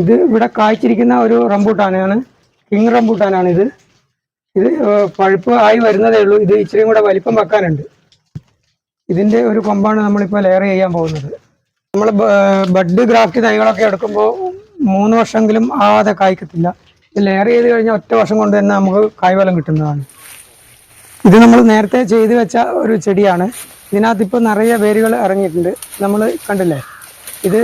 ഇത് ഇവിടെ കായ്ച്ചിരിക്കുന്ന ഒരു റംബൂട്ടാനാണ്. കിങ് റംബൂട്ടാനാണ് ഇത് ഇത് പഴുപ്പ് ആയി വരുന്നതേ ഉള്ളൂ. ഇത് ഇച്ചിരിയും കൂടെ വലിപ്പം വെക്കാനുണ്ട്. ഇതിന്റെ ഒരു കൊമ്പാണ് നമ്മളിപ്പോൾ ലെയർ ചെയ്യാൻ പോകുന്നത്. നമ്മൾ ബഡ് ഗ്രാഫ്റ്റ് തൈകളൊക്കെ എടുക്കുമ്പോൾ മൂന്ന് വർഷമെങ്കിലും ആവാതെ കായ്ക്കത്തില്ല. ഇത് ലെയർ ചെയ്ത് കഴിഞ്ഞാൽ ഒറ്റ വർഷം കൊണ്ട് തന്നെ നമുക്ക് കായ്ഫലം കിട്ടുന്നതാണ്. ഇത് നമ്മൾ നേരത്തെ ചെയ്ത് വെച്ച ഒരു ചെടിയാണ്. ഇതിനകത്ത് ഇപ്പോൾ നിറയെ വേരുകൾ ഇറങ്ങിയിട്ടുണ്ട്. നമ്മൾ കണ്ടില്ലേ? ഇത്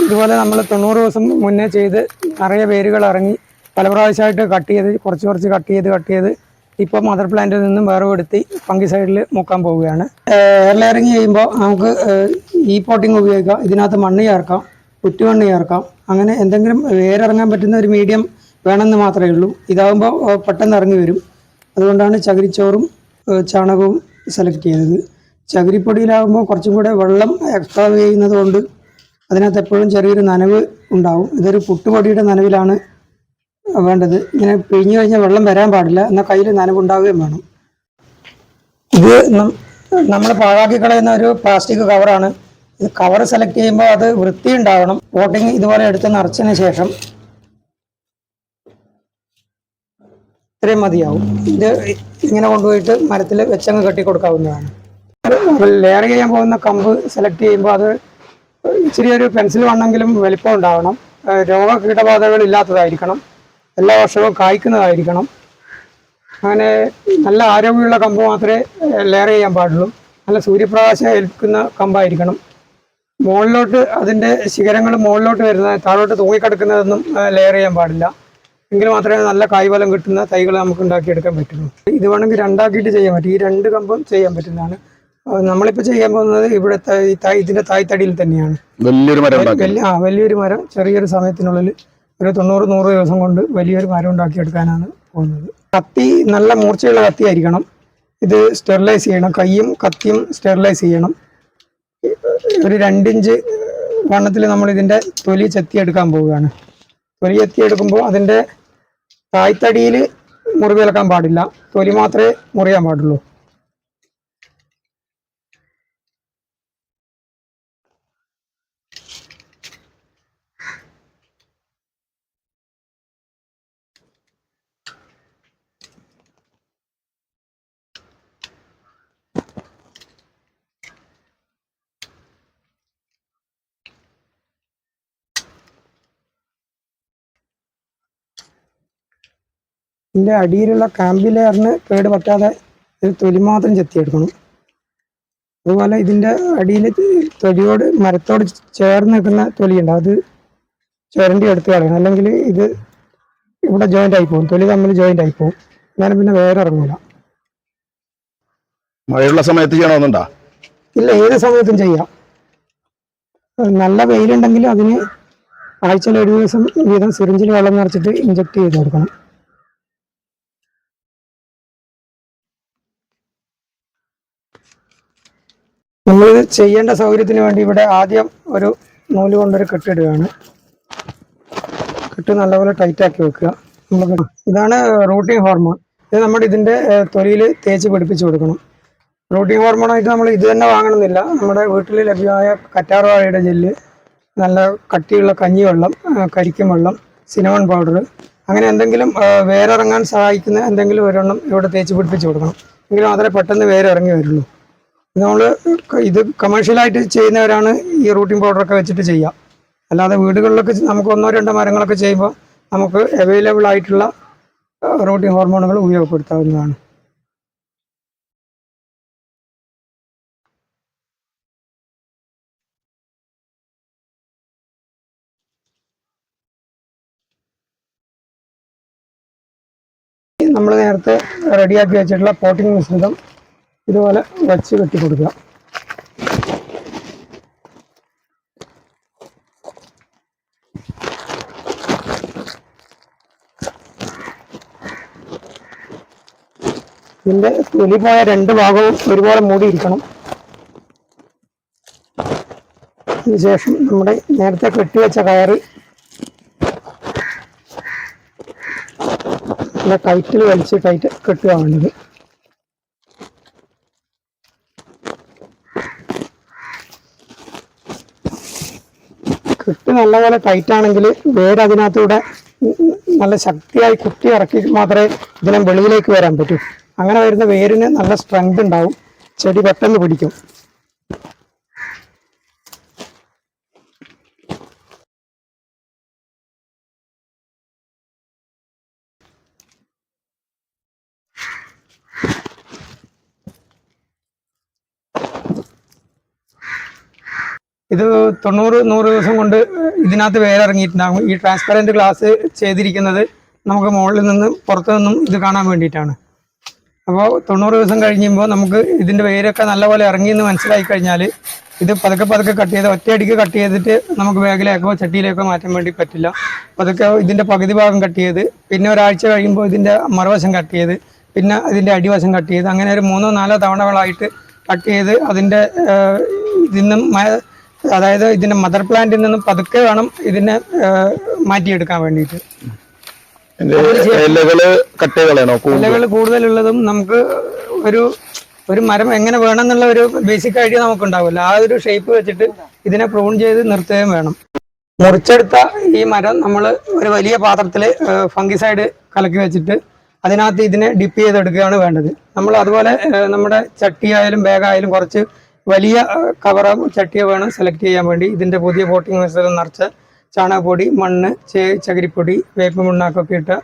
ഇതുപോലെ നമ്മൾ തൊണ്ണൂറ് ദിവസം മുന്നേ ചെയ്ത് നിറയെ വേരുകൾ ഇറങ്ങി പല പ്രാവശ്യമായിട്ട് കട്ട് ചെയ്ത് കുറച്ച് കുറച്ച് കട്ട് ചെയ്ത് കട്ട് ചെയ്ത് ഇപ്പോൾ മദർ പ്ലാന്റിൽ നിന്നും വിറവെടുത്തി പങ്കി സൈഡിൽ മുക്കാൻ പോവുകയാണ്. എയർ ചെയ്യുമ്പോൾ നമുക്ക് ഈ പോട്ടിങ് ഉപയോഗിക്കാം ഇതിനകത്ത് മണ്ണ് ചേർക്കാം കുറ്റുമണ്ണ് ചേർക്കാം അങ്ങനെ എന്തെങ്കിലും വേരിറങ്ങാൻ പറ്റുന്ന ഒരു മീഡിയം വേണമെന്ന് മാത്രമേ ഉള്ളൂ. ഇതാകുമ്പോൾ പെട്ടെന്ന് ഇറങ്ങി വരും. അതുകൊണ്ടാണ് ചകിരിച്ചോറും ചാണകവും സെലക്ട് ചെയ്തത്. ചകിരിപ്പൊടിയിലാകുമ്പോൾ കുറച്ചും കൂടെ വെള്ളം എക്സ്ട്രാ ചെയ്യുന്നത് കൊണ്ട് അതിനകത്ത് എപ്പോഴും ചെറിയൊരു നനവ് ഉണ്ടാവും. ഇതൊരു പുട്ടുപൊടിയുടെ നനവിലാണ് വേണ്ടത്. ഇങ്ങനെ പിഴിഞ്ഞു കഴിഞ്ഞാൽ വെള്ളം വരാൻ പാടില്ല. എന്നാൽ കയ്യിൽ നനവുണ്ടാവുകയും വേണം. ഇത് നമ്മൾ പാഴാക്കി കളയുന്ന ഒരു പ്ലാസ്റ്റിക് കവറാണ്. ഇത് കവർ സെലക്ട് ചെയ്യുമ്പോൾ അത് വൃത്തി ഉണ്ടാവണം പോട്ടിങ് ഇതുപോലെ എടുത്ത് നിറച്ചതിന് ശേഷം ഇത്രയും മതിയാവും. ഇത് ഇങ്ങനെ കൊണ്ടുപോയിട്ട് മരത്തിൽ വെച്ചങ്ങ് കെട്ടി കൊടുക്കാവുന്നതാണ് ലെയർ ചെയ്യാൻ പോകുന്ന കമ്പ് സെലക്ട് ചെയ്യുമ്പോൾ അത് ഒരു പെൻസിൽ വണ്ണെങ്കിലും വലിപ്പം ഉണ്ടാവണം. രോഗ കീടബാധകൾ ഇല്ലാത്തതായിരിക്കണം. എല്ലാ വർഷവും കായ്ക്കുന്നതായിരിക്കണം. അങ്ങനെ നല്ല ആരോഗ്യമുള്ള കമ്പ് മാത്രമേ ലെയർ ചെയ്യാൻ പാടുള്ളൂ. നല്ല സൂര്യപ്രകാശം ഏൽക്കുന്ന കമ്പായിരിക്കണം. മുകളിലോട്ട് അതിന്റെ ശിഖരങ്ങൾ മുകളിലോട്ട് വരുന്ന താഴോട്ട് തൂങ്ങിക്കിടക്കുന്നതൊന്നും ലെയർ ചെയ്യാൻ പാടില്ല. എങ്കിൽ മാത്രമേ നല്ല കായ്ഫലം കിട്ടുന്ന തൈകൾ നമുക്ക് ഉണ്ടാക്കിയെടുക്കാൻ പറ്റുള്ളൂ. ഇത് വേണമെങ്കിൽ രണ്ടാക്കിയിട്ട് ചെയ്യാൻ പറ്റും. ഈ രണ്ട് കമ്പും ചെയ്യാൻ പറ്റുന്നതാണ്. നമ്മളിപ്പോൾ ചെയ്യാൻ പോകുന്നത് ഇവിടുത്തെ ഇതിന്റെ തായ്തടിയിൽ തന്നെയാണ്. വലിയൊരു മരം ഉണ്ടാക്കി വലിയ ആ വലിയൊരു മരം ചെറിയൊരു സമയത്തിനുള്ളിൽ ഒരു തൊണ്ണൂറ് നൂറ് ദിവസം കൊണ്ട് വലിയൊരു മരം ഉണ്ടാക്കിയെടുക്കാനാണ് പോകുന്നത്. കത്തി നല്ല മൂർച്ചയുള്ള കത്തി ആയിരിക്കണം ഇത് സ്റ്റെറിലൈസ് ചെയ്യണം. കൈയും കത്തിയും സ്റ്റെറിലൈസ് ചെയ്യണം. ഒരു രണ്ടിഞ്ച് വണ്ണത്തിൽ നമ്മൾ ഇതിന്റെ തൊലി ചെത്തിയെടുക്കാൻ പോവുകയാണ്. തൊലി ചെത്തിയെടുക്കുമ്പോൾ അതിന്റെ തായ്തടിയിൽ മുറിവേൽക്കാൻ പാടില്ല. തൊലി മാത്രമേ മുറിയാൻ പാടുള്ളൂ. ഇതിന്റെ അടിയിലുള്ള കാമ്പി ലെയറിന് കേട് പറ്റാതെ ഒരു തൊലി മാത്രം ചെത്തിയെടുക്കണം. അതുപോലെ ഇതിന്റെ അടിയിൽ തൊലിയോട് മരത്തോട് ചേർന്ന് നിൽക്കുന്ന തൊലിയുണ്ട്. അത് ചുരണ്ടി എടുത്ത് കളയണം. അല്ലെങ്കിൽ ഇത് ഇവിടെ ജോയിന്റ് ആയി പോകും. തൊലി തമ്മിൽ ജോയിന്റ് ആയി പോകും. എന്നാലും പിന്നെ വേറെ ഇറങ്ങില്ല മഴയുള്ള സമയത്ത് ചെയ്യണമെന്നുണ്ടോ ഇല്ല ഏത് സമയത്തും ചെയ്യാം. നല്ല വെയിലുണ്ടെങ്കിൽ അതിന് ആഴ്ചയിൽ ഒരു ദിവസം വീതം സിറിഞ്ചിൽ വെള്ളം നിറച്ചിട്ട് ഇഞ്ചക്ട് ചെയ്ത് കൊടുക്കണം. നമ്മളിത് ചെയ്യേണ്ട സൗകര്യത്തിന് വേണ്ടി ഇവിടെ ആദ്യം ഒരു നൂൽ കൊണ്ടൊരു കെട്ടിടുകയാണ് കെട്ട് നല്ലപോലെ ടൈറ്റ് ആക്കി വെക്കുക. നമ്മൾ ഇതാണ് റൂട്ടിംഗ് ഹോർമോൺ ഇത് നമ്മൾ ഇതിന്റെ തൊലിയിൽ തേച്ച് പിടിപ്പിച്ച് കൊടുക്കണം. പ്രോട്ടീൻ ഹോർമോണായിട്ട് നമ്മൾ ഇത് തന്നെ വാങ്ങണമെന്നില്ല. നമ്മുടെ വീട്ടിൽ ലഭ്യമായ കറ്റാർവാഴയുടെ ജെല്ല് നല്ല കട്ടിയുള്ള കഞ്ഞിവെള്ളം കരിക്കും വെള്ളം സിനമൺ പൗഡർ അങ്ങനെ എന്തെങ്കിലും വേരിറങ്ങാൻ സഹായിക്കുന്ന എന്തെങ്കിലും ഒരെണ്ണം ഇവിടെ തേച്ച് പിടിപ്പിച്ച് കൊടുക്കണം. എങ്കിലും മാത്രമേ പെട്ടെന്ന് വേറെ ഇറങ്ങി വരുള്ളൂ. നമ്മൾ ഇത് കമേഴ്ഷ്യലായിട്ട് ചെയ്യുന്നവരാണ് ഈ റൂട്ടിൻ പൗഡറൊക്കെ വെച്ചിട്ട് ചെയ്യുക അല്ലാതെ വീടുകളിലൊക്കെ നമുക്ക് ഒന്നോ രണ്ടോ മരങ്ങളൊക്കെ ചെയ്യുമ്പോൾ നമുക്ക് അവൈലബിൾ ആയിട്ടുള്ള റൂട്ടിൻ ഹോർമോണുകൾ ഉപയോഗപ്പെടുത്താവുന്നതാണ്. നമ്മൾ നേരത്തെ റെഡിയാക്കി വെച്ചിട്ടുള്ള പോട്ടിംഗ് മിശ്രിതം ഇതുപോലെ വച്ച് കെട്ടി കൊടുക്കുക. ഇതിന്റെ തൊലി പോയ രണ്ട് ഭാഗവും ഒരുപോലെ മൂടിയിരിക്കണം. അതിനുശേഷം നമ്മുടെ നേരത്തെ കെട്ടിവെച്ച കയറി കയറ്റിൽ ടൈറ്റിൽ വലിച്ച് ടൈറ്റ് കെട്ടുക വേണ്ടത്. നല്ലപോലെ ടൈറ്റ് ആണെങ്കിൽ വേര് അതിനകത്തൂടെ നല്ല ശക്തിയായി കുത്തി ഇറക്കി മാത്രമേ ഇതിനെ വെളിയിലേക്ക് വരാൻ പറ്റൂ. അങ്ങനെ വരുന്ന വേരിന് നല്ല സ്ട്രെങ്ത് ഉണ്ടാവും. ചെടി പെട്ടെന്ന് പിടിക്കും. ഇത് തൊണ്ണൂറ് നൂറ് ദിവസം കൊണ്ട് ഇതിനകത്ത് വേരിറങ്ങിയിട്ടുണ്ടാകും ഈ ട്രാൻസ്പെറന്റ് ഗ്ലാസ് ചെയ്തിരിക്കുന്നത് നമുക്ക് മുകളിൽ നിന്ന് പുറത്തു നിന്നും ഇത് കാണാൻ വേണ്ടിയിട്ടാണ്. അപ്പോൾ തൊണ്ണൂറ് ദിവസം കഴിയുമ്പോൾ നമുക്ക് ഇതിന്റെ വേരൊക്കെ നല്ലപോലെ ഇറങ്ങിയെന്ന് മനസ്സിലായി കഴിഞ്ഞാൽ ഇത് പതുക്കെ പതുക്കെ കട്ട് ചെയ്ത് ഒറ്റയടിക്ക് കട്ട് ചെയ്തിട്ട് നമുക്ക് ബാഗിലേക്കോ ചട്ടിയിലേക്കോ മാറ്റാൻ വേണ്ടി പറ്റില്ല. പതുക്കെ ഇതിന്റെ പകുതി ഭാഗം കട്ട് ചെയ്ത് പിന്നെ ഒരാഴ്ച കഴിയുമ്പോൾ ഇതിന്റെ മറുവശം കട്ട് ചെയ്ത് പിന്നെ ഇതിന്റെ അടിവശം കട്ട് ചെയ്ത് അങ്ങനെ ഒരു മൂന്നോ നാലോ തവണകളായിട്ട് കട്ട് ചെയ്ത് അതിന്റെ ഇതിന്നും അതായത് ഇതിന്റെ മദർ പ്ലാന്റിൽ നിന്നും പതുക്കെ വേണം ഇതിനെ മാറ്റിയെടുക്കാൻ വേണ്ടിയിട്ട്. ഇലകൾ ഇലകൾ കൂടുതലുള്ളതും നമുക്ക് ഒരു ഒരു മരം എങ്ങനെ വേണം എന്നുള്ള ഒരു ബേസിക് ഐഡിയ നമുക്ക് ഉണ്ടാവില്ല ആ ഒരു ഷേപ്പ് വെച്ചിട്ട് ഇതിനെ പ്രൂൺ ചെയ്ത് നിർത്തുകയും വേണം. മുറിച്ചെടുത്ത ഈ മരം നമ്മൾ ഒരു വലിയ പാത്രത്തിൽ ഫംഗിസൈഡ് കലക്കി വെച്ചിട്ട് അതിനകത്ത് ഇതിനെ ഡിപ്പ് ചെയ്തെടുക്കുകയാണ് വേണ്ടത്. നമ്മൾ അതുപോലെ നമ്മുടെ ചട്ടിയായാലും ബാഗായാലും കുറച്ച് വലിയ കവറും ചട്ടിയോ വേണം സെലക്ട് ചെയ്യാൻ വേണ്ടി. ഇതിന്റെ പുതിയ പോട്ടിംഗ് മിശ്രിതം നിറച്ച് ചാണകപ്പൊടി മണ്ണ് ചേ ചകിരിപ്പൊടി വേപ്പ് മണ്ണാക്കൊക്കെ ഇട്ട്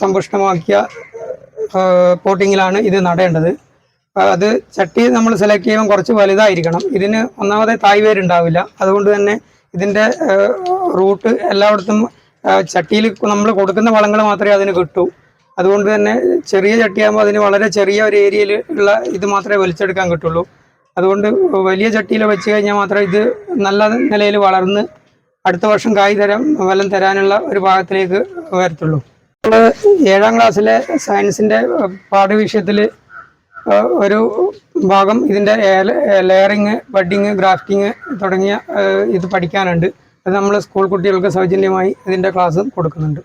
സമ്പുഷ്ടമാക്കിയ പോട്ടിങ്ങിലാണ് ഇത് നടേണ്ടത്. അത് ചട്ടി നമ്മൾ സെലക്ട് ചെയ്യുമ്പോൾ കുറച്ച് വലുതായിരിക്കണം. ഇതിന് ഒന്നാമതെ തായ് ഉണ്ടാവില്ല അതുകൊണ്ട് തന്നെ ഇതിന്റെ റൂട്ട് എല്ലായിടത്തും ചട്ടിയിൽ നമ്മൾ കൊടുക്കുന്ന വളങ്ങൾ മാത്രമേ അതിന് കിട്ടൂ. അതുകൊണ്ട് തന്നെ ചെറിയ ചട്ടിയാകുമ്പോൾ അതിന് വളരെ ചെറിയ ഒരു ഏരിയയിൽ ഉള്ള ഇത് മാത്രമേ വലിച്ചെടുക്കാൻ കിട്ടുള്ളൂ. അതുകൊണ്ട് വലിയ ചട്ടിയിൽ വെച്ച് കഴിഞ്ഞാൽ മാത്രമേ ഇത് നല്ല നിലയിൽ വളർന്ന് അടുത്ത വർഷം കായ് തരം വല്ലം തരാനുള്ള ഒരു ഭാഗത്തിലേക്ക് വരത്തുള്ളൂ. നമ്മൾ ഏഴാം ക്ലാസ്സിലെ സയൻസിന്റെ പാഠവിഷയത്തിൽ ഒരു ഭാഗം ഇതിന്റെ ലെയറിങ് ബഡിങ് ഗ്രാഫ്റ്റിങ് തുടങ്ങിയ ഇത് പഠിക്കാനുണ്ട്. അത് നമ്മൾ സ്കൂൾ കുട്ടികൾക്ക് സൗജന്യമായി ഇതിന്റെ ക്ലാസ് കൊടുക്കുന്നുണ്ട്.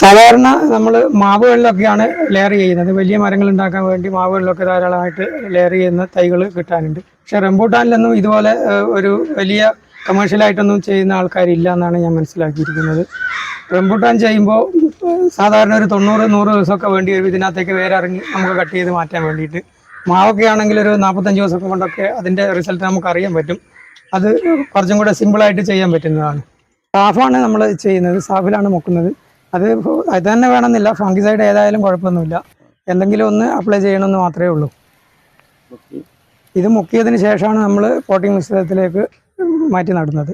സാധാരണ നമ്മൾ മാവുകളിലൊക്കെയാണ് ലെയർ ചെയ്യുന്നത്. വലിയ മരങ്ങൾ ഉണ്ടാക്കാൻ വേണ്ടി മാവുകളിലൊക്കെ ധാരാളമായിട്ട് ലെയർ ചെയ്യുന്ന തൈകൾ കിട്ടാനുണ്ട്. പക്ഷെ റംബൂട്ടാനിലൊന്നും ഇതുപോലെ ഒരു വലിയ കമേഴ്ഷ്യലായിട്ടൊന്നും ചെയ്യുന്ന ആൾക്കാരില്ല എന്നാണ് ഞാൻ മനസ്സിലാക്കിയിരിക്കുന്നത്. റംബൂട്ടാൻ ചെയ്യുമ്പോൾ സാധാരണ ഒരു തൊണ്ണൂറ് നൂറ് ദിവസമൊക്കെ വേണ്ടി വരും. ഇതിനകത്തേക്ക് വേറെ ഇറങ്ങി നമുക്ക് കട്ട് ചെയ്ത് മാറ്റാൻ വേണ്ടിയിട്ട്. മാവൊക്കെ ആണെങ്കിൽ ഒരു നാൽപ്പത്തഞ്ച് ദിവസമൊക്കെ കൊണ്ടൊക്കെ അതിന്റെ റിസൾട്ട് നമുക്ക് അറിയാൻ പറ്റും. അത് കുറച്ചും കൂടെ സിമ്പിളായിട്ട് ചെയ്യാൻ പറ്റുന്നതാണ്. സാഫാണ് നമ്മൾ ചെയ്യുന്നത്. സാഫിലാണ് മുക്കുന്നത്. അത് അത് തന്നെ വേണമെന്നില്ല. ഫംഗിസൈഡ് ഏതായാലും കുഴപ്പമൊന്നുമില്ല. എന്തെങ്കിലും ഒന്ന് അപ്ലൈ ചെയ്യണമെന്ന് മാത്രമേ ഉള്ളൂ. ഇത് മുക്കിയതിന് ശേഷമാണ് നമ്മൾ പോട്ടിംഗ് മിശ്രിതത്തിലേക്ക് മാറ്റി നടുന്നത്.